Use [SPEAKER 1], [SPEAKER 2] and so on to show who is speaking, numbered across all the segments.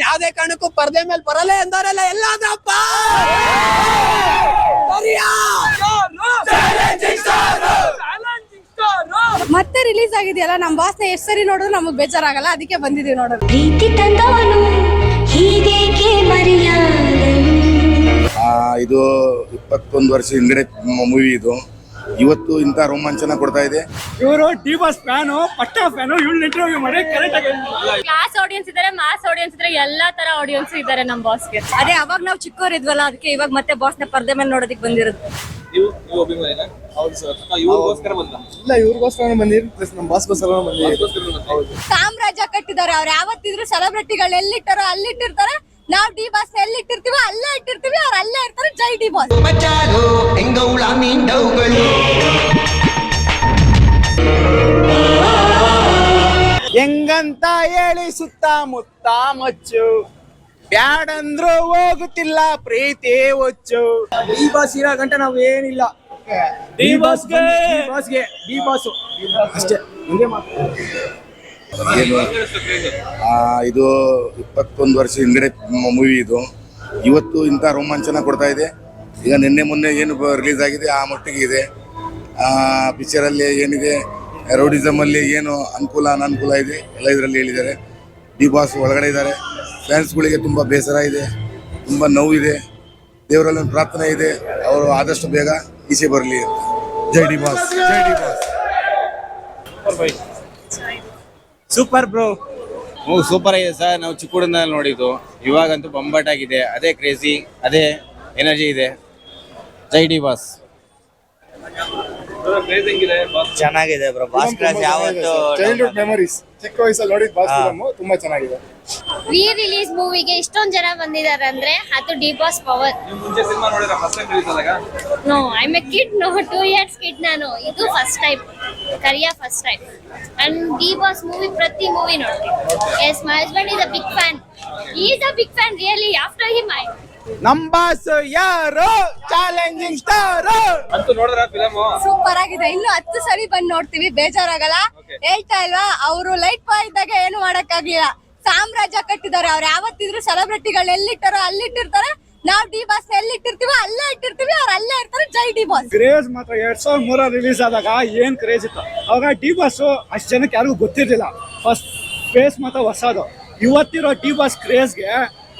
[SPEAKER 1] ಯಾವ್ದೇ ಕಾರಣಕ್ಕೂ ಪರದೆ ಮೇಲೆ ಬರಲ್ಲ ಎಂದವರೆಲ್ಲ ಎಲ್ಲಾದ್ರಪ್ಪ!
[SPEAKER 2] ಮತ್ತೆ ರಿಲೀಸ್ ಆಗಿದೆಯಲ್ಲ ನಮ್ಮ ಬಾಸ್ನ ಎಷ್ಟು ಸರಿ ನೋಡಿದ್ರು ನಮಗ್ ಬೇಜಾರಾಗಲ್ಲ ಅದಕ್ಕೆ ಬಂದಿದೀವಿ ನೋಡೋದು
[SPEAKER 3] ಪ್ರೀತಿ ತಂದವನು ಹೀಗೇಕೆ ಮರೆಯಾದನು?
[SPEAKER 4] ಆ, ಇದು ಇಪ್ಪತ್ತೊಂದು ವರ್ಷ ಹಿಂದಿನ ಮೂವಿ ಇದು. ಇವತ್ತು ಇಂಥ ರೋಮಾಂಚನ ಕೊಡ್ತಾ ಇದೆ.
[SPEAKER 5] ಇವರು ಡಿ ಬಸ್ ಫ್ಯಾನು ಪಟ್ಟ ಫ್ಯಾನು ಇವ್ಳು ಇಂಟರ್ವ್ಯೂ ಮಾಡಿ ಕರೆಕ್ಟ್ ಆಗಿ
[SPEAKER 6] ಕ್ಲಾಸ್ ಆಡಿಯನ್ಸ್ ಇದಾರೆ ಮಾಸ್ ಆಡಿಯನ್ಸ್ ಇದ್ರೆ ಎಲ್ಲಾ ತರ ಆಡಿಯನ್ಸ್ ಇದಾರೆ ನಮ್ ಬಾಸ್ಗೆ
[SPEAKER 2] ಅದೇ ಅವಾಗ ನಾವು ಚಿಕ್ಕವರಿದ್ವಲ್ಲ ಅದಕ್ಕೆ ಇವಾಗ ಮತ್ತೆ ಬಾಸ್ನ ಪರ್ದೆ ಮೇಲೆ ನೋಡೋದಕ್ಕೆ ಬಂದಿರೋದು.
[SPEAKER 7] ನೀವು ನೀವು ಅಭಿಮಾನಿನ? ಹೌದು ಸರ್ ಇವ್ರಿಗೋಸ್ಕರ ಬಂದ?
[SPEAKER 8] ಇಲ್ಲ ಇವ್ರಿಗೋಸ್ಕರ ಬಂದಿರಿ ಪ್ಲಸ್ ನಮ್ಮ ಬಾಸ್ಗೋಸ್ಕರ ಬಂದಿರಿ.
[SPEAKER 2] ಸಾಮ್ರಾಜ್ಯ ಕಟ್ಟಿದ್ದಾರೆ ಅವ್ರು. ಯಾವತ್ತಿದ್ರು ಸೆಲೆಬ್ರಿಟಿಗಳು ಎಲ್ಲಿಟ್ಟಾರೋ ಅಲ್ಲಿಟ್ಟಿರ್ತಾರೆ. ನಾವ್ ಡಿ ಬಾಸ್ ಎಲ್ಲಿ ಇಟ್ಟಿರ್ತೀವಿ ಅಲ್ಲೇ ಇಟ್ಟಿರ್ತೀವಿ ಅವ್ರು ಅಲ್ಲೇ ಇರ್ತಾರೆ ಜೈ ಡಿ ಬಾಸ್
[SPEAKER 1] ಹೆಂಗಂತ ಹೇಳಿ ಸುತ್ತಮುತ್ತ ಮಚ್ಚು. ಬ್ಯಾಡಂದ್ರು ಹೋಗುತ್ತಿಲ್ಲ ಪ್ರೀತಿ ಒಚ್ಚು
[SPEAKER 8] ಡಿ ಬಾಸ್ ಇರೋ ಗಂಟೆ ನಾವ್ ಏನಿಲ್ಲ.
[SPEAKER 5] ಡಿ ಬಾಸ್ಗೆ
[SPEAKER 8] ಬಾಸ್ಗೆ ಡಿ ಬಾಸ್ ಅಷ್ಟೇ. ಹಂಗೆ ಮಾತು
[SPEAKER 4] ಏನು? ಇದು ಇಪ್ಪತ್ತೊಂದು ವರ್ಷ ಹಿಂದ್ಗಡೆ ಮೂವಿ ಇದು. ಇವತ್ತು ಇಂಥ ರೋಮಾಂಚನ ಕೊಡ್ತಾ ಇದೆ. ಈಗ ನಿನ್ನೆ ಮೊನ್ನೆ ಏನು ರಿಲೀಸ್ ಆಗಿದೆ? ಆ ಮಟ್ಟಿಗೆ ಇದೆ. ಪಿಕ್ಚರಲ್ಲಿ ಏನಿದೆ? ರೌಡಿಸಮಲ್ಲಿ ಏನು ಅನುಕೂಲ, ಅನನುಕೂಲ ಇದೆ? ಎಲ್ಲ ಇದರಲ್ಲಿ ಹೇಳಿದ್ದಾರೆ. ಡಿ ಬಾಸ್ ಒಳಗಡೆ ಇದ್ದಾರೆ. ಫ್ಯಾನ್ಸ್ಗಳಿಗೆ ತುಂಬ ಬೇಸರ ಇದೆ. ತುಂಬ ನೋವಿದೆ. ದೇವರಲ್ಲಿ ಒಂದು ಪ್ರಾರ್ಥನೆ ಇದೆ. ಅವರು ಆದಷ್ಟು ಬೇಗ ಈಚೆ ಬರಲಿ ಅಂತ. ಜೈ ಡಿ ಬಾಸ್ ಜೈ ಡಿ ಬಾಸ್
[SPEAKER 1] ಸೂಪರ್ ಬ್ರೋ
[SPEAKER 9] ಹ್ಞೂ ಸೂಪರ್ ಆಗಿದೆ ಸರ್. ನಾವು ಚಿಕ್ಕೂಡಿಂದ ನೋಡಿದ್ದು. ಇವಾಗಂತೂ ಬೊಂಬಾಟ್ ಆಗಿದೆ. ಅದೇ ಕ್ರೇಜಿ ಅದೇ ಎನರ್ಜಿ ಇದೆ. ಜೈ ಡಿ ಬಾಸ್.
[SPEAKER 7] ಕ್ರೇಜ್ ಹೆಂಗಿದೆ ಬಾಸ್
[SPEAKER 1] ಚೆನ್ನಾಗಿದೆ ಬ್ರೋ ಬಾಸ್ ಕ್ಲಾಸ್ ಯಾವತ್ತು
[SPEAKER 8] ಚೈಲ್ಡ್ಹುಡ್ ಮೆಮರೀಸ್ ಚಿಕ್ಕ ವಯಸ್ಸಲ್ಲಿ ನೋಡಿದ ಬಾಸ್ ಫಿಲಮ್ ತುಂಬಾ ಚೆನ್ನಾಗಿದೆ.
[SPEAKER 6] ರೀ ರಿಲೀಸ್ ಮೂವಿಗೆ ಇಷ್ಟೊಂದು ಜನ ಬಂದಿದ್ದಾರೆ ಅಂದ್ರೆ ಅದು ಡಿ ಬಾಸ್ ಪವರ್.
[SPEAKER 7] ನೀವು ಮುಂಚೆ ಸಿನಿಮಾ ನೋಡಿದ್ರೆ ಫಸ್ಟ್ ಟೈಮ್ ರಿಲೀಸ್ ಆದಾಗ
[SPEAKER 6] no I a kid no two years kid ನಾನು. ಇದು first type Kariya first type and D boss movie ಪ್ರತಿ ಮೂವಿ ನೋಡ್ತೀನಿ. Yes my husband is a big fan is a big fan really after him I
[SPEAKER 1] ನಮ್ boss ಯಾರು? Challenging star
[SPEAKER 7] ಅಂತೂ ನೋಡಿದ್ರ film
[SPEAKER 2] super ಆಗಿದೆ. ಇನ್ನು ಹತ್ತು ಸರಿ ಬಂದು ನೋಡ್ತೀವಿ. ಬೇಜಾರಾಗಲ್ಲ. ಹೇಳ್ತಾ ಇಲ್ವಾ? ಅವರು ಲೈಟ್ ಬಾಯ್ ಇದ್ದಾಗ ಏನು ಮಾಡಕ್ಕಾಗ್ಲಿಲ್ಲ. ಸಾಮ್ರಾಜ್ಯ ಕಟ್ಟಿದ್ದಾರೆ. ಅವ್ರು ಯಾವತ್ತಿದ್ರು ಸೆಲೆಬ್ರಿಟಿಗಳು ಎಲ್ಲಿಟ್ಟಾರೋ ಅಲ್ಲಿಟ್ಟಿರ್ತಾರೆ. ನಾವ್ ಡಿ ಬಾಸ್ ಎಲ್ಲಿಟ್ಟಿರ್ತೀವೋ ಅಲ್ಲೇ ಇಟ್ಟಿರ್ತೀವಿ. ಅವ್ರು ಅಲ್ಲೇ ಇರ್ತಾರೆ. ಜೈ ಡಿ ಬಾಸ್
[SPEAKER 5] ಕ್ರೇಜ್ ಮಾತ್ರ ಎರಡ್ ಸಾವಿರದ ಮೂರ ರಿಲೀಸ್ ಆದಾಗ ಏನ್ ಕ್ರೇಜ್ ಇತ್ತು? ಅವಾಗ ಡಿ ಬಾಸ್ ಅಷ್ಟ್ ಜನಕ್ಕೆ ಯಾರಿಗೂ ಗೊತ್ತಿರ್ಲಿಲ್ಲ. ಫಸ್ಟ್ ಫೇಸ್ ಮಾತ್ರ ಹೊಸದು. ಇವತ್ತಿರೋ ಡಿ ಬಾಸ್ ಕ್ರೇಜ್ಗೆ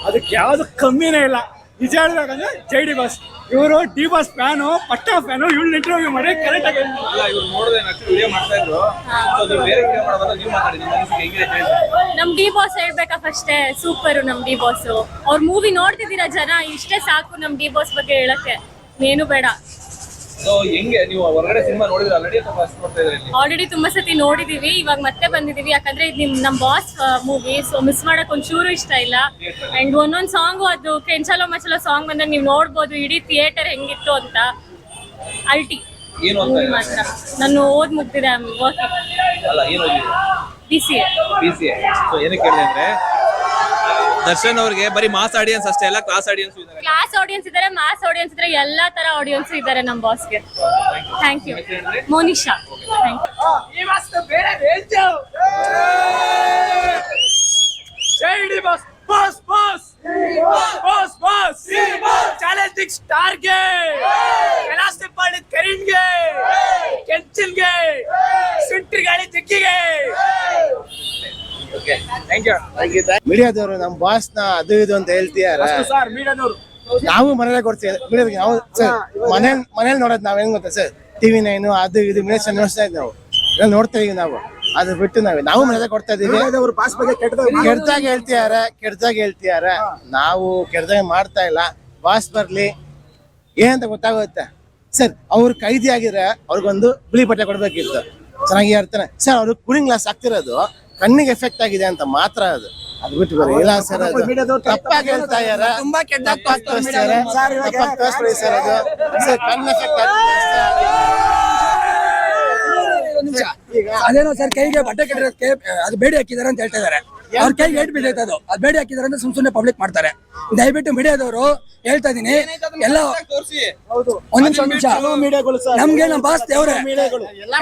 [SPEAKER 5] ಅದಕ್ಕೆ ಯಾವ್ದು ಕಮ್ಮಿನೇ ಇಲ್ಲ. ನಿಜ ಹೇಳ್ಬೇಕಂದ್ರೆ ಜೈ ಡಿ ಬಾಸ್ ಇವರು ಡಿ ಬಾಸ್ ಫ್ಯಾನು ಪಟ್ಟ ಫ್ಯಾನು ಇವ್ಳು ಇಂಟರ್ವ್ಯೂ ಮಾಡಿ ಕರೆಕ್ಟ್ ಆಗಿ
[SPEAKER 7] ಅಲ್ಲ ಇವ್ರು ವಿಡಿಯೋ ಮಾಡ್ತಾ ಇದ್ರು. ಸೊ ನೀವು ಬೇರೆ ವಿಡಿಯೋ ಮಾಡೋದಾಗ ನೀವು ಮಾತಾಡಿ ನಿಮ್ಮ ಅನಿಸಿಕೆ ಹೆಂಗಿದೆ ಹೇಳಿ
[SPEAKER 6] ನಮ್ ಡಿ ಬಾಸ್ ಹೇಳ್ಬೇಕಾ ಫಸ್ಟೇ ಸೂಪರ್ ನಮ್ ಡಿ ಬಾಸ್ ಅವ್ರ ಮೂವಿ ನೋಡ್ತಿದ್ದೀರಾ ಜನ? ಇಷ್ಟೇ ಸಾಕು ನಮ್ ಡಿ ಬಾಸ್ ಬಗ್ಗೆ ಹೇಳಕ್ಕೆ. ಏನು ಬೇಡ.
[SPEAKER 7] ಸೊ ಹೆಂಗೆ? ನೀವು ಹೊರಗಡೆ ಸಿನಿಮಾ ನೋಡಿದ್ರೆ ಆಲ್ರೆಡಿ ಅಥವಾ ಫಸ್ಟ್ ನೋಡ್ತಾ ಇದ್ರಿ
[SPEAKER 6] ಆಲ್ರೆಡಿ ತುಂಬಾ ಸತಿ ನೋಡಿದೀವಿ ಇವಾಗ ಮತ್ತೆ ಬಂದಿದೀವಿ. ಯಾಕಂದ್ರೆ ಇದು ನಿಮ್ ನಮ್ ಬಾಸ್ ಮೂವಿ ಸೊ ಮಿಸ್ ಮಾಡಕ್ ಒಂಚೂರು ಇಷ್ಟ ಇಲ್ಲ. ಅಂಡ್ ಒಂದೊಂದ್ ಸಾಂಗು ಅದು ಕೆಂಚಲೋ ಮಚಲೋ ಸಾಂಗ್ ಬಂದ್ರೆ ನೀವು ನೋಡ್ಬೋದು ಇಡೀ ಥಿಯೇಟರ್ ಹೆಂಗಿತ್ತು ಅಂತ. ಅಲ್ಟಿ
[SPEAKER 7] ಏನು ಓದ್ತಾ
[SPEAKER 6] ಮೂವಿ
[SPEAKER 7] ಇದ್ದೀರಾ?
[SPEAKER 6] ಮಾತ್ರ. ನಾನು ಓದ್ ಮುಗ್ದಿದೆ ವರ್ಕಿಂಗ್
[SPEAKER 7] ಅಲ್ಲ ಏನು
[SPEAKER 6] B C A
[SPEAKER 7] B C so ಏನಕ್ಕೆ ಹೇಳಿದೆ ಅಂದ್ರೆ ದರ್ಶನ್ ಅವ್ರಿಗೆ ಬರೀ ಮಾಸ್ ಆಡಿಯನ್ಸ್ ಅಷ್ಟೇ ಅಲ್ಲ ಕ್ಲಾಸ್ ಆಡಿಯನ್ಸ್ ಇದ್ದಾರೆ
[SPEAKER 6] ಕ್ಲಾಸ್ ಆಡಿಯನ್ಸ್ ಇದಾರೆ ಮಾಸ್ ಆಡಿಯನ್ಸ್ ಇದ್ರೆ ಎಲ್ಲಾ ತರ ಆಡಿಯನ್ಸ್ ಇದಾರೆ ನಮ್ ಬಾಸ್ಗೆ thank you Monisha. Thank you
[SPEAKER 1] ಈ ಬಾಸ್ ಬೇರೆ ರೇಂಜ್ ಜೈ D boss boss boss. Boss boss. Challenging ಸ್ಟಾರ್ಗೆ. Kailasa ಪಂಡಿತ್ ಕರೀಂ ಗೆ ಕೆಂಚಿಲ್ಗೆ ಸುಂಟ್ರಿ ಗಾಳಿ ಜಗ್ಗಿಗೆ
[SPEAKER 8] ಮೀಡಿಯಾದವರು ನಮ್ಮ ಬಾಸ್ನ ಅದು ಇದು ಅಂತ
[SPEAKER 1] ಹೇಳ್ತೀಯಾರ
[SPEAKER 8] ನಾವು ಮನೇಲೆ ಕೊಡ್ತೀವಿ. ಮೀಡಿಯಾದ ನಾವು ಸರ್ ಮನೇಲಿ ಮನೇಲಿ ನೋಡೋದು ನಾವ್ ಹೆಂಗ್ ಗೊತ್ತಾ ಸರ್ ಟಿವಿ ನೈನು ಅದು ಇದು ಮೀಡಿಯಾ ನೋಡ್ತಾ ಇದ್ವಿ. ನಾವು ಎಲ್ಲ ನೋಡ್ತಾ ಇದೀವಿ ನಾವು. ಅದು ಬಿಟ್ಟು ನಾವೇ ನಾವು ಮನೇಲೆ ಕೊಡ್ತಾ ಇದೀವಿ. ಬಾಸ್ ಬಗ್ಗೆ ಕೆಡ್ದಾಗ ಹೇಳ್ತೀಯಾರ ಕೆಡ್ದಾಗ ಹೇಳ್ತಿದಾರೆ ನಾವು ಕೆಡ್ದಾಗ ಮಾಡ್ತಾ ಇಲ್ಲ. ಬಾಸ್ ಬರ್ಲಿ. ಏನಂತ ಗೊತ್ತಾಗುತ್ತೆ? ಸರ್ ಅವ್ರ ಕೈದಿ ಆಗಿದ್ರೆ ಅವ್ರಿಗೊಂದು ಬಿಳಿ ಬಟ್ಟೆ ಕೊಡ್ಬೇಕಿತ್ತು. ಚೆನ್ನಾಗಿ ಇರ್ತಾನೆ ಸರ್ ಅವ್ರಿಗೆ ಕೂಲಿಂಗ್ ಗ್ಲಾಸ್ ಆಗ್ತಿರೋದು ಕಣ್ಣಿಗೆ ಎಫೆಕ್ಟ್ ಆಗಿದೆ ಅಂತ ಮಾತ್ರ ಅದು. ಅದು ಬಿಟ್ಟು ಬೇರೆ ಇಲ್ಲ ಸರ್ ಅದು ತಪ್ಪಾಗಿ ಹೇಳ್ತಾ ಇದಾರೆ
[SPEAKER 1] ತುಂಬಾ ಕೆಟ್ಟ
[SPEAKER 8] ತಪ್ಪಾಗಿ ತೋರಿಸ್ತಾರೆ ತಪ್ಪಾಗಿ ತೋರಿಸ್ಬೇಡಿ ಸರ್ ಅದು. ಸರ್ ಕಣ್ಣು ಎಫೆಕ್ಟ್ ಆಗ್ತಿದೆ
[SPEAKER 10] ಅದೇನೋ ಸರ್ ಕೈಗೆ ಬಟ್ಟೆ ಕಟ್ಟಿರೋದಕ್ಕೆ ಅದು ಬೇಡಿ ಹಾಕಿದಾರೆ ಅಂತ ಹೇಳ್ತಾ ಇದಾರೆ ಅವ್ರ ಕೈಗೆ ಏಟ್ ಬಿದ್ದೈತೆ ಅದು. ಅದು ಬೇಡಿ ಹಾಕಿದಾರೆ ಅಂದ್ರೆ ಸುಮ್ ಸುಮ್ನೆ ಪಬ್ಲಿಕ್ ಮಾಡ್ತಾರೆ. ದಯವಿಟ್ಟು ಮೀಡಿಯಾದವರು ಹೇಳ್ತಾ ಇದೀನಿ. ಎಲ್ಲ ಒಂದ್ ನಿಮಿಷ ಒಂದ್ ನಿಮಿಷ. ನಮ್ಗೆ ನಮ್ಮ ಬಾಸ್ ದೇವ್ರೆ.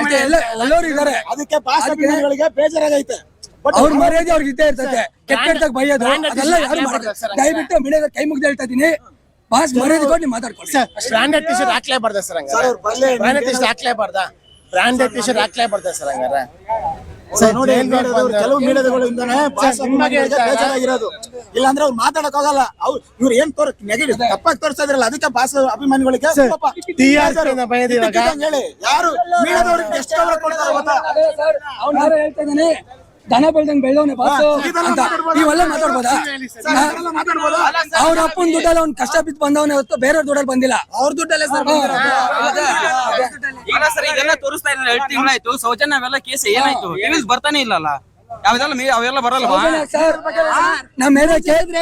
[SPEAKER 10] ಮತ್ತೆ ಎಲ್ಲ ಎಲ್ಲರೂ ಇದಾರೆ
[SPEAKER 8] ಅದಕ್ಕೆ ಬಾಸ್ ಬೇಜಾರಾಗೈತೆ.
[SPEAKER 10] ಅವ್ರ ಮರ್ಯಾದೆ ಅವ್ರಿಗೆ ಇದ್ದೇ ಇರ್ತದೆ ಕೆಟ್ಟ ಕೆಟ್ಟದಾಗ ಬೈಯೋದು ಅದೆಲ್ಲ ಯಾರು ಮಾಡ್ತಾರೆ ದಯವಿಟ್ಟು ಮೀಡಿಯಾದ ಕೈ ಮುಗ್ದು ಹೇಳ್ತಾ ಇದೀನಿ. ಬಾಸ್ ಮರ್ಯಾದೆ ಕೊಟ್ಟು ನೀವು ಮಾತಾಡ್ಕೊಳ್ಳಿ.
[SPEAKER 8] ಬ್ರಾಂಡೆಡ್ ಟಿ ಶರ್ಟ್ ಹಾಕ್ಲೇಬಾರ್ದ ಸರ್ ಹಂಗಾರೆ. ಬ್ರಾಂಡೆಡ್ ಟಿ ಶರ್ಟ್ ಹಾಕ್ಲೇಬಾರ್ದ. ಬ್ರಾಂಡೆಡ್ ಟಿ ಶರ್ಟ್ ಹಾಕ್ಲೇಬಾರ್ದ ಸರ್ ಹಂಗಾರೆ.
[SPEAKER 5] ಸರ್ ನೋಡಿ ಕೆಲವು ಬೇಜಾರಾಗಿರೋದು. ಇಲ್ಲಾಂದ್ರೆ ಅವ್ರು ಮಾತಾಡಕ್ ಹೋಗಲ್ಲ ಅವ್ರು ಇವ್ರು ಏನ್ ತೋರ್ ನೆಗೆಟಿವ್ ತಪ್ಪಾಗಿ ತೋರಿಸ್ತಾ ಇದ್ರಲ್ಲ ಅದಕ್ಕೆ ಬಾಸ್ ಅಭಿಮಾನಿಗಳಿಗೆ ಹೇಳಿ ಯಾರು ಮೀಡಿಯಾದವ್ರಿಗೆ ಎಷ್ಟು ಕೊಡ್ತಾರೆ ಗೊತ್ತಾ?
[SPEAKER 10] ದನ ಬೆಳ್ದಂಗ್ ಬೆಳ್ದವನೆ ಬಾಸು ಅಂತ. ನೀವೆಲ್ಲ ಮಾತಾಡ್ಬೋದಾ? ಅವ್ರ ಅಪ್ಪನ ದುಡ್ಡಲ್ಲಿ ಅವ್ನ್ ಕಷ್ಟ ಬಿದ್ದು ಬಂದವನೇ ಹೊತ್ತು ಬೇರೆಯವ್ರ ದುಡ್ಡಲ್ಲಿ ಬಂದಿಲ್ಲ.
[SPEAKER 1] ಅವ್ರ ದುಡ್ಡಲ್ಲೇ ಸರ್
[SPEAKER 11] ಇಲ್ಲ ಸರ್ ಇದೆಲ್ಲ ತೋರಿಸ್ತಾ ಇಲ್ಲ ಎರಡು ತಿಂಗಳಾಯ್ತು. ಸೌಜನ್ಯ ಅವೆಲ್ಲ ಕೇಸ್ ಏನಾಯ್ತು? ಟಿವಿಲ್ ಬರ್ತಾನೆ ಇಲ್ಲಲ್ಲ? ಯಾವ್ದೆಲ್ಲ ಮೀ ಅವೆಲ್ಲ ಬರಲ್ಲ
[SPEAKER 10] ಸರ್ ನಮ್ಮ ಮೇಲೆ ಕೇಳಿದ್ರೆ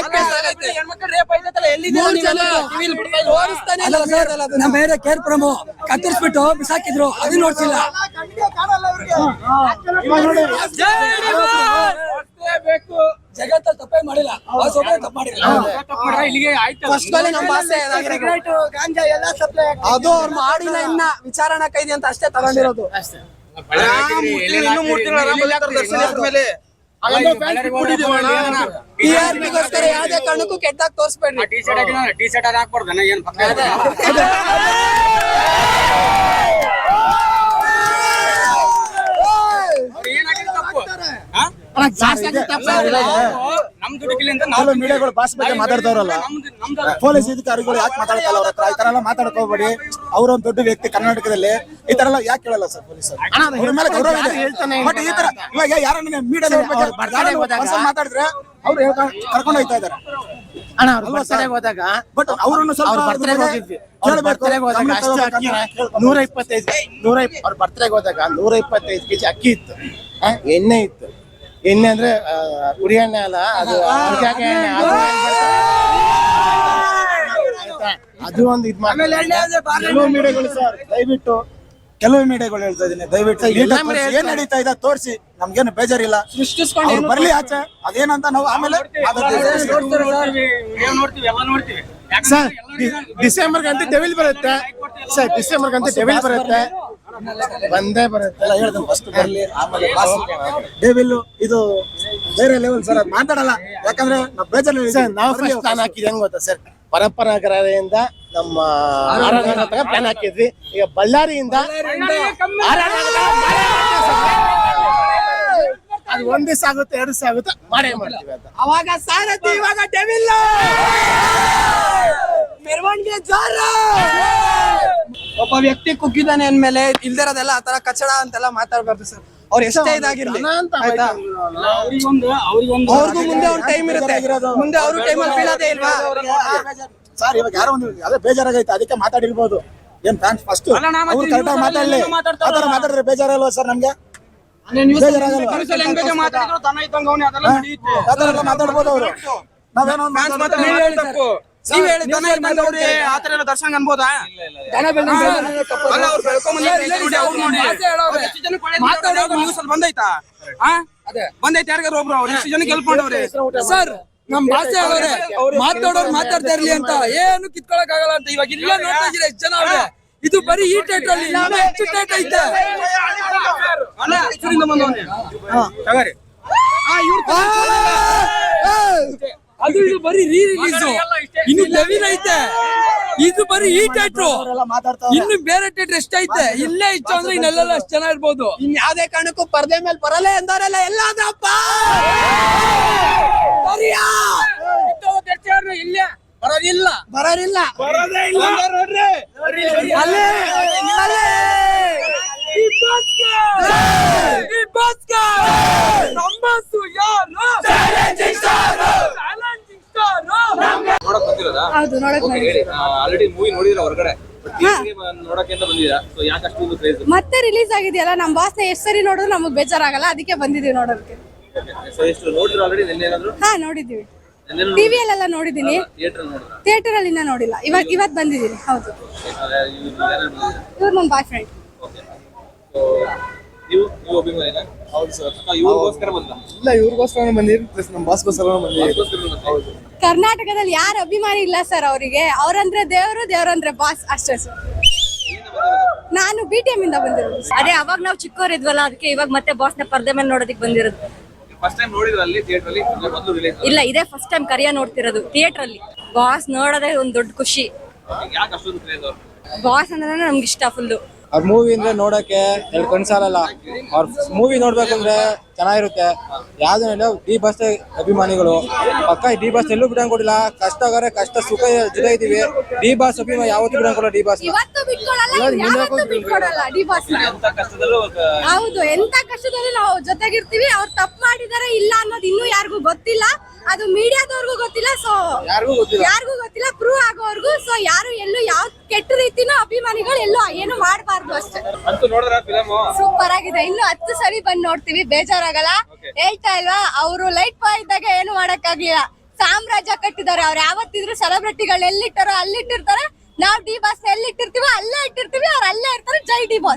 [SPEAKER 10] ಮೇಲೆ ಕೇರ್ ಪ್ರಮೋ. ಕತ್ತರಿಸ್ಬಿಟ್ಟು ಬಿಸಾಕಿದ್ರು. ಅದು ನೋಡ್ಸಿಲ್ಲ ಜಗತ್ತಲ್ಲಿ ತಪ್ಪೇ ಮಾಡಿಲ್ಲ.
[SPEAKER 1] ಅದು ಅವ್ರು ಮಾಡಿಲ್ಲ ಇನ್ನ ವಿಚಾರಣಾ ಕೈದಿ ಅಂತ ಅಷ್ಟೇ ತಗೊಂಡಿರೋದು.
[SPEAKER 11] ಇನ್ನು ಮೂರ್ ತಿಂಗಳು ಮೇಲೆ?
[SPEAKER 1] ಟಿಆರ್ಪಿಗೋಸ್ಕರ ಯಾವ್ದೇ ಕಾರಣಕ್ಕೂ ಕೆಟ್ಟಾಗ ತೋರಿಸ್ಬೇಡಿ
[SPEAKER 11] ಟಿ ಶರ್ಟ್ ಟಿ ಶರ್ಟ್ ಹಾಕ್ಬಾರ್ದು. ಏನ್ ಪಕ್ಕ ಏನಾಗಿದೆ ತಪ್ಪು ಹಾ? ನಮ್ ದುಡುಕಿಲಿಂದ ನಾವು
[SPEAKER 5] ಕೆಲವು ಮೀಡಿಯಾಗಳು ಬಾಸ್ ಬಗ್ಗೆ ಮಾತಾಡ್ತಾವ್ರಲ್ಲ. ಪೊಲೀಸ್ ಅಧಿಕಾರಿಗಳು ಯಾಕೆ ಮಾತಾಡ್ತಾರಲ್ಲ ಅವ್ರ ಹತ್ರ? ಈ ತರ ಎಲ್ಲ ಮಾತಾಡಕ್ ಹೋಗ್ಬೇಡಿ ಒಂದ್ ದೊಡ್ಡ ವ್ಯಕ್ತಿ ಕರ್ನಾಟಕದಲ್ಲಿ. ಈ ತರ ಎಲ್ಲ ಯಾಕೆ ಕೇಳಲ್ಲ ಸರ್ ಪೊಲೀಸ್ ಮೇಲೆ ಗೌರವ ಇದೆ. ಬಟ್ ಈ ತರ ಇವಾಗ ಯಾರನ್ನ ಮೀಡಿಯಾದ ಮಾತಾಡಿದ್ರೆ ಅವ್ರು ಕರ್ಕೊಂಡು ಹೋಗ್ತಾ ಇದಾರೆ
[SPEAKER 8] ಅಣ್ಣ ಅವ್ರ ಬರ್ತಡೆಗೆ ಹೋದಾಗ
[SPEAKER 5] ಬಟ್ ಅವರನ್ನು ಸ್ವಲ್ಪ
[SPEAKER 8] ಅವ್ರ ಬರ್ತಡೆಗೆ ಹೋಗಿದ್ವಿ. ಅವ್ರ ಬರ್ತಡೆಗೆ ಹೋದಾಗ ಅಷ್ಟು ಅಕ್ಕಿ ನೂರ ಇಪ್ಪತ್ತೈದು ನೂರ ಅವ್ರ ಬರ್ತಡೆಗೆ ಹೋದಾಗ ನೂರ ಇಪ್ಪತ್ತೈದು ಕೆಜಿ ಅಕ್ಕಿ ಇತ್ತು. ಎಣ್ಣೆ ಇತ್ತು. ಅಂದ್ರೆ ಉರಿ ಎಣ್ಣೆ ಅಲ್ಲ ಅದು ಎಣ್ಣೆ ಅದು ಆಯ್ತಾ? ಅದು ಒಂದು ಇದ್ ಮಾಡಿ
[SPEAKER 5] ಕೆಲವು ಮೀಡಿಯಾಗಳು ಸರ್ ದಯವಿಟ್ಟು ಕೆಲವು ಮೀಡಿಯಾಗಳು ಹೇಳ್ತಾ ಇದೀನಿ ದಯವಿಟ್ಟು
[SPEAKER 8] ಎಲ್ಲ
[SPEAKER 5] ತೋರ್ಸಿ, ಏನ್ ನಡೀತಾ ಇದೆ ತೋರಿಸಿ ನಮ್ಗೇನು ಬೇಜಾರಿಲ್ಲ. ಅವ್ರು ಬರ್ಲಿ ಆಚೆ ಅದೇನಂತ ನಾವು ಆಮೇಲೆ ಮಾತಾಡ್ತೀವಿ.
[SPEAKER 11] ನೋಡ್ತೀವಿ ಎಲ್ಲ ನೋಡ್ತೀವಿ.
[SPEAKER 8] ಸರ್ ಡಿಸೆಂಬರ್ ಗಂಟೆ ಡೆವಿಲ್ ಬರುತ್ತೆ. ಸರ್ ಡಿಸೆಂಬರ್ ಗಂಟೆ ಡೆವಿಲ್ ಬರುತ್ತೆ. ಬಂದೇ ಬರುತ್ತೆ.
[SPEAKER 5] ಎಲ್ಲ ಹೇಳ್ದೆ ಫಸ್ಟ್ ಬರಲಿ ಆಮೇಲೆ ಡೆವಿಲ್ ಇದು ಬೇರೆ ಲೆವೆಲ್ ಸರ್ ಅದು ಮಾತಾಡಲ್ಲ. ಯಾಕಂದ್ರೆ ನಾವು ಬೇಜಾರು
[SPEAKER 8] ಸರ್ ನಾವು ಫಸ್ಟ್ ಪ್ಲಾನ್ ಹಾಕಿದ್ವಿ ಹೆಂಗ್ ಗೊತ್ತಾ ಸರ್ ಪರಂಪರಾಗರದಿಂದ ನಮ್ಮ ಆರಾಧನಾ ಪ್ಲಾನ್ ಹಾಕಿದ್ವಿ. ಈಗ ಬಳ್ಳಾರಿಯಿಂದ. ಅದು ಒಂದ್ ದಿವಸ ಆಗುತ್ತೆ ಎರಡು ದಿವಸ ಆಗುತ್ತೆ ಮಾಡೇ ಮಾಡ್ತೀವಿ ಅಂತ.
[SPEAKER 1] ಅವಾಗ ಸಾರಥಿ ಇವಾಗ ಡೆವಿಲ್ಲ ಮೆರವಣಿಗೆ ಜೋರ. ಒಬ್ಬ ವ್ಯಕ್ತಿ ಕುಗ್ಗಿದ್ದಾನೆ ಅಂದ್ಮೇಲೆ ಇಲ್ದಿರೋದೆಲ್ಲ ಆತರ ಕಚಡ ಅಂತೆಲ್ಲ ಮಾತಾಡ್ಬಾರ್ದು ಸರ್. ಅವ್ರ ಎಷ್ಟೇ ಇದಾಗಿರ್ಲಿ. ಆಯ್ತಾ?
[SPEAKER 11] ಅವ್ರಿಗೊಂದು ಅವ್ರಿಗೊಂದು
[SPEAKER 1] ಅವ್ರಿಗೂ ಮುಂದೆ ಅವ್ರ ಟೈಮ್ ಇರುತ್ತೆ. ಮುಂದೆ ಅವ್ರು ಟೈಮಲ್ಲಿ ಬೀಳೋದೇ ಇಲ್ವಾ?
[SPEAKER 5] ಸರ್ ಇವಾಗ ಯಾರೋ ಒಂದು ಅದೇ ಬೇಜಾರಾಗೈತೆ. ಅದಕ್ಕೆ ಮಾತಾಡಿರ್ಬೋದು. ಏನ್ ಫ್ಯಾನ್ಸ್ ಫಸ್ಟ್ ಅವ್ರು ಕರೆಕ್ಟಾಗಿ ಮಾತಾಡ್ಲಿ.
[SPEAKER 11] ಮಾತಾಡ್ತಾರಲ್ಲ.
[SPEAKER 5] ಆತರ ಮಾತಾಡಿದ್ರೆ ಬೇಜಾರಲ್ವಾ ಸರ್ ನಮ್ಗೆ? ಮಾತಾಡ್ಬೋದು ಅವರು. ನಾವೇನೋ
[SPEAKER 11] ನೀವ್ ಹೇಳಿ ದನ ಇದ್ದಂಗ ಅವ್ರಿ ಆತರ ಎಲ್ಲ ದರ್ಶನ ಅನ್ಬೋದಾ. ಅಲ್ಲ ಅವ್ರು ಬೆಳ್ಕೊಂಡ್ ನೋಡಿ ಅವ್ರು ನೋಡಿ ಅವ್ರು ಎಷ್ಟು ಜನಕ್ಕೆ ಒಳ್ಳೇದು ಮಾಡ್ತಾರೆ ಅಲ್ಲಿ ಬಂದೈತಾ? ಆ ಬಂದೈತೆ ಯಾರಿಗಾರು ಒಬ್ರು ಅವ್ರು? ಎಷ್ಟು ಜನಕ್ಕೆ ಹೆಲ್ಪ್ ಮಾಡವ್ರೆ
[SPEAKER 10] ಸರ್ ನಮ್ ಭಾಷೆ ಹೇಳೋರೆ ಮಾತಾಡೋರು ಮಾತಾಡ್ತಾ ಇರ್ಲಿ ಅಂತ. ಏನು ಕಿತ್ಕೊಳಕ್ ಆಗಲ್ಲ ಅಂತ ಇವಾಗ ಇಲ್ಲ ನೋಡ್ತಾ ಇದ್ರೆ ಎಷ್ಟು ಜನ ಅವ್ರೆ? ಇದು ಬರೀ ಈ ಥಿಯೇಟರ್ ಅಲ್ಲಿ ಹೆಚ್ಚು ಥಿಯೇಟರ್ ಐತೆ.
[SPEAKER 11] ತಗರಿ.
[SPEAKER 10] ಅದು ಇದು ಬರೀ ರೀ ರಿಲೀಸ್ ಇನ್ನು ಲೆವಿನ್ ಐತೆ. ಇದು ಬರೀ ಈ ಥಿಯೇಟ್ರು ಇನ್ನು ಬೇರೆ ಥಿಯೇಟರ್ ಎಷ್ಟೈತೆ ಇಲ್ಲೇ ಇತ್ತು ಅಂದ್ರೆ ಇನ್ನೆಲ್ಲ ಅಷ್ಟು ಜನ ಇರ್ಬೋದು.
[SPEAKER 1] ಇನ್ ಯಾವ್ದೇ ಕಾರಣಕ್ಕೂ ಪರದೆ ಮೇಲೆ ಬರಲ್ಲ ಎಂದವರೆಲ್ಲ ಎಲ್ಲಾದ್ರಪ್ಪ!
[SPEAKER 11] ಇಲ್ಲೇ ಬರೋದಿಲ್ಲ.
[SPEAKER 1] ಬರೋದಿಲ್ಲ.
[SPEAKER 11] ಬರೋದೇ ಇಲ್ಲ.
[SPEAKER 1] ಅಲ್ಲೇ ಅಲ್ಲೇ.
[SPEAKER 2] ಹೌದು ನೋಡಕ್
[SPEAKER 7] ಆಲ್ರೆಡಿ ಮೂವಿ ನೋಡಿದ್ರೆ ಹೊರಗಡೆ? ನೋಡಕ್ಕೆ ಅಂತ ಬಂದಿರಾ ಸೊ ಯಾಕೆ ಅಷ್ಟೊಂದು ಕ್ರೇಜ್
[SPEAKER 2] ಮತ್ತೆ ರಿಲೀಸ್ ಆಗಿದೆಯಲ್ಲ ನಮ್ಮ ಬಾಸ್ನ ಎಷ್ಟ್ ಸರಿ ನೋಡಿದ್ರು ನಮಗ್ ಬೇಜಾರಾಗಲ್ಲ ಅದಕ್ಕೆ ಬಂದಿದೀವಿ ನೋಡೋದಕ್ಕೆ.
[SPEAKER 7] ಸೊ ಎಷ್ಟು ನೋಡಿದ್ರು ಆಲ್ರೆಡಿ ನಿನ್ನೆ ಏನಾದ್ರು?
[SPEAKER 2] ಹಾ ನೋಡಿದೀವಿ
[SPEAKER 7] ಟಿವಿ
[SPEAKER 2] ಟಿವಿಯಲ್ಲೆಲ್ಲ ನೋಡಿದೀನಿ
[SPEAKER 7] ಥಿಯೇಟರ್
[SPEAKER 2] ಅಲ್ಲಿ ನೋಡಿಲ್ಲ. ಇವಾಗ ಇವತ್ ಬಂದಿದ್ದೀನಿ ಹೌದು. ಇವ್ರು ನನ್ನ ಬಾಯ್ ಫ್ರೆಂಡ್
[SPEAKER 7] ನೀವು ನೀವು ಅಭಿಮಾನಿನ? ಹೌದು ಸರ್. ಇವ್ರಿಗೋಸ್ಕರ ಬಂದ?
[SPEAKER 8] ಇಲ್ಲ ಇವ್ರಿಗೋಸ್ಕರ ಬಂದಿರಿ ಪ್ಲಸ್ ನಮ್ಮ ಬಾಸ್ಗೋಸ್ಕರ ಬಂದಿರಿ
[SPEAKER 7] ಹೌದು.
[SPEAKER 2] ಕರ್ನಾಟಕದಲ್ಲಿ ಯಾರು ಅಭಿಮಾನಿ ಇಲ್ಲ ಸರ್ ಅವರಿಗೆ? ಅವ್ರಂದ್ರೆ ದೇವರು ದೇವರಂದ್ರೆ ಬಾಸ್ ಅಷ್ಟೇ ಸರ್. ನಾನು ಬಿ ಟಿ ಎಂ ಇಂದ ಬಂದಿರೋದು
[SPEAKER 6] ಅದೇ ಅವಾಗ ನಾವು ಚಿಕ್ಕವರಿದ್ವಲ್ಲ ಅದಕ್ಕೆ ಇವಾಗ ಮತ್ತೆ ಬಾಸ್ನ ಪರ್ದೆ ಮೇಲೆ ನೋಡೋದಕ್ಕೆ ಬಂದಿರೋದು.
[SPEAKER 7] ಫಸ್ಟ್ ಟೈಮ್ ನೋಡಿದ್ರು ಅಲ್ಲಿ ಥಿಯೇಟರ್ ಅಲ್ಲಿ? ಮೊದಲು ರಿಲೀಸ್
[SPEAKER 2] ಇಲ್ಲ ಇದೇ ಫಸ್ಟ್ ಟೈಮ್ ಕರಿಯ ನೋಡ್ತಿರೋದು ಥಿಯೇಟರ್ ಅಲ್ಲಿ. ಬಾಸ್ ನೋಡೋದೇ ಒಂದ್ ದೊಡ್ಡ ಖುಷಿ.
[SPEAKER 7] ಯಾಕೆ ಅಷ್ಟೊಂದು ಕ್ರೇಜ್
[SPEAKER 2] ಬಾಸ್ ಅಂದ್ರೆ ನಮ್ಗೆ ಇಷ್ಟ ಫುಲ್ಲು
[SPEAKER 12] ಅವ್ರ ಮೂವಿ ಅಂದ್ರೆ ನೋಡಕ್ಕೆ ಎರಡು ಕಣ್ಸಾಲಲ್ಲ ಅವ್ರ ಮೂವಿ ನೋಡ್ಬೇಕಂದ್ರೆ ಚೆನ್ನಾಗಿರುತ್ತೆ. ಯಾವ್ದು ಡಿ ಬಸ್ ಅಭಿಮಾನಿಗಳು. ಪಕ್ಕ ಡಿ ಬಸ್ ಎಲ್ಲೂ ಬಿಡಂಗ್ ಕೊಡಿಲ್ಲ ಕಷ್ಟ ಆಗಾರೆ ಕಷ್ಟ ಸುಖ ಜೊತೆ ಇದೀವಿ ಡಿ ಬಾಸ್ ಅಭಿಮಾನ ಯಾವತ್ತೂ ಬಿಡಂಗ್ ಕೊಡಲ್ಲ ಡಿ ಬಾಸ್
[SPEAKER 2] ಹೌದು ಎಂತ ಕಷ್ಟದಲ್ಲಿ ನಾವು ಜೊತೆಗಿರ್ತೀವಿ. ಅವ್ರು ತಪ್ಪು ಮಾಡಿದಾರೆ ಇಲ್ಲ ಅನ್ನೋದು ಇನ್ನೂ ಯಾರಿಗೂ ಗೊತ್ತಿಲ್ಲ. ಅದು ಮೀಡಿಯಾದವ್ರಿಗೂ ಗೊತ್ತಿಲ್ಲ ಸೊ
[SPEAKER 12] ಯಾರಿಗೂ ಗೊತ್ತಿಲ್ಲ?
[SPEAKER 2] ಯಾರಿಗೂ ಗೊತ್ತಿಲ್ಲ ಪ್ರೂವ್ ಆಗೋರ್ಗು ಸೊ ಯಾರು ಎಲ್ಲೂ ಕೆಟ್ಟ ರೀತಿನೂ ಅಭಿಮಾನಿಗಳು ಎಲ್ಲೋ ಏನು ಮಾಡಬಾರ್ದು ಅಷ್ಟೇ. ಸೂಪರ್ ಆಗಿದೆ. ಇನ್ನು ಹತ್ತು ಸರಿ ಬಂದ್ ನೋಡ್ತೀವಿ. ಬೇಜಾರಾಗಲ್ಲ. ಹೇಳ್ತಾ ಇಲ್ವಾ? ಅವರು ಲೈಟ್ ಬಾಯ್ ಇದ್ದಾಗ ಏನು ಮಾಡಕ್ಕಾಗ್ಲಿಲ್ಲ. ಸಾಮ್ರಾಜ್ಯ ಕಟ್ಟಿದ್ದಾರೆ. ಅವ್ರು ಯಾವತ್ತಿದ್ರು ಸೆಲೆಬ್ರಿಟಿಗಳು ಎಲ್ಲಿಟ್ಟಾರೋ ಅಲ್ಲಿಟ್ಟಿರ್ತಾರೆ. ನಾವ್ ಡಿ ಬಾಸ್ ಎಲ್ಲಿಟ್ಟಿರ್ತೀವೋ ಅಲ್ಲೇ ಇಟ್ಟಿರ್ತೀವಿ. ಅವ್ರು ಅಲ್ಲೇ ಇರ್ತಾರೆ. ಜೈ ಡಿ ಬಾಸ್